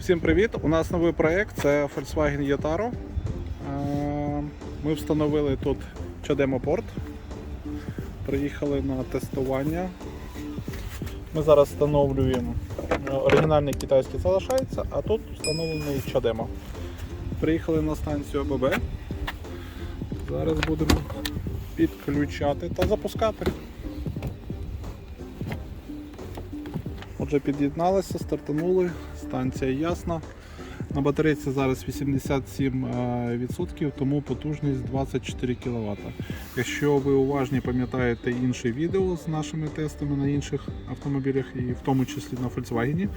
Всім привіт! У нас новий проєкт це Volkswagen Yetaro. Е, Ми встановили тут чадемопорт. Приїхали на тестування. Ми зараз встановлюємо е, оригінальний китайський залишається, а тут встановлений чадемо. Приїхали на станцію АББ. Зараз будемо підключати та запускати. Отже, під'єдналися, стартанули, станція ясна. На батарейці зараз 87%, тому потужність 24 кВт. Якщо ви уважні пам'ятаєте інші відео з нашими тестами на інших автомобілях, і в тому числі на Volkswagen,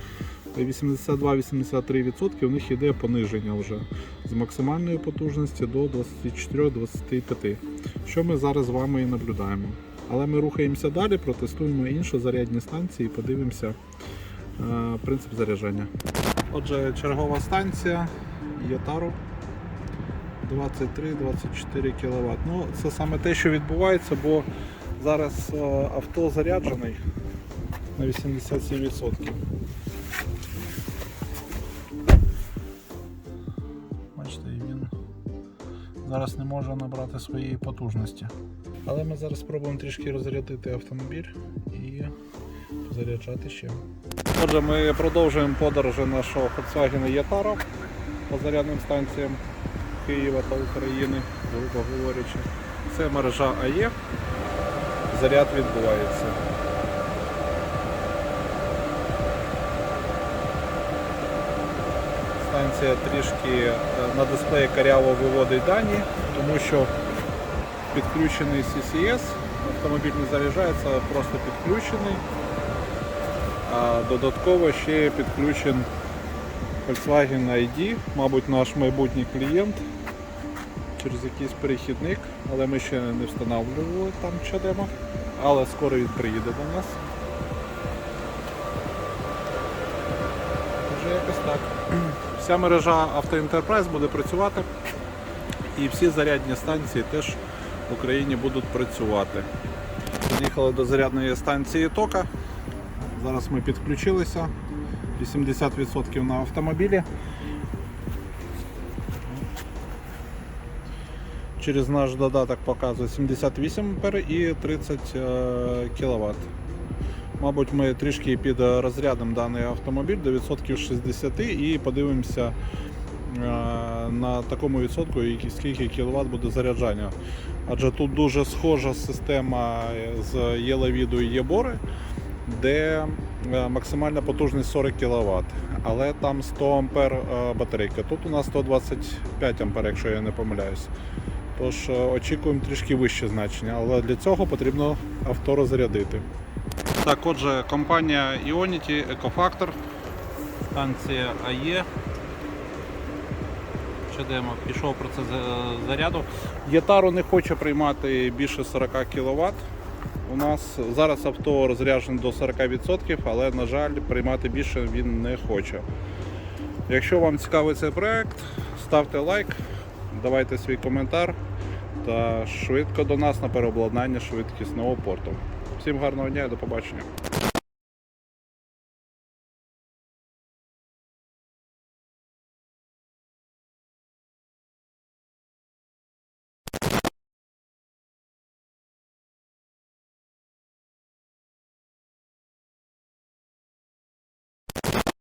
82-83% у них йде пониження вже з максимальної потужності до 24-25, що ми зараз з вами і наблюдаємо. Але ми рухаємося далі, протестуємо інші зарядні станції і подивимося е, принцип заряджання. Отже, чергова станція Ятару 23-24 кВт. Ну, це саме те, що відбувається, бо зараз е, авто заряджений на 87%. Бачите, він зараз не може набрати своєї потужності. Але ми зараз спробуємо трішки розрядити автомобіль і заряджати ще. Отже, ми продовжуємо подорожі нашого Volkswagen Yetaro по зарядним станціям Києва та України, грубо говорячи. Це мережа АЕ. Заряд відбувається. Станція трішки е, на дисплеї каряво виводить дані, тому що підключений CCS, автомобіль не заряджається, просто підключений. А додатково ще підключен Volkswagen ID, мабуть, наш майбутній клієнт через якийсь перехідник, але ми ще не встановлювали там чадема, але скоро він приїде до нас. Вже якось так. Вся мережа Auto Enterprise буде працювати і всі зарядні станції теж в Україні будуть працювати. Приїхали до зарядної станції Тока. Зараз ми підключилися. 80% на автомобілі. Через наш додаток показує 78 А і 30 кВт. Мабуть, ми трішки під розрядом даний автомобіль до відсотків 60 і подивимося е, на такому відсотку, скільки кВт буде заряджання. Адже тут дуже схожа система з Єловіду і Єбори, де е, максимальна потужність 40 кВт, але там 100 А е, батарейка. Тут у нас 125 А, якщо я не помиляюсь. Тож е, очікуємо трішки вище значення, але для цього потрібно авто розрядити. Так, отже, компанія Ionity Ecofactor, станція АЕ. Чадемо, пішов процес за- заряду. Єтару не хоче приймати більше 40 кВт. У нас зараз авто розряджене до 40%, але, на жаль, приймати більше він не хоче. Якщо вам цікавий цей проект, ставте лайк, давайте свій коментар та швидко до нас на переобладнання швидкісного порту. Всім гарного дня і до побачення.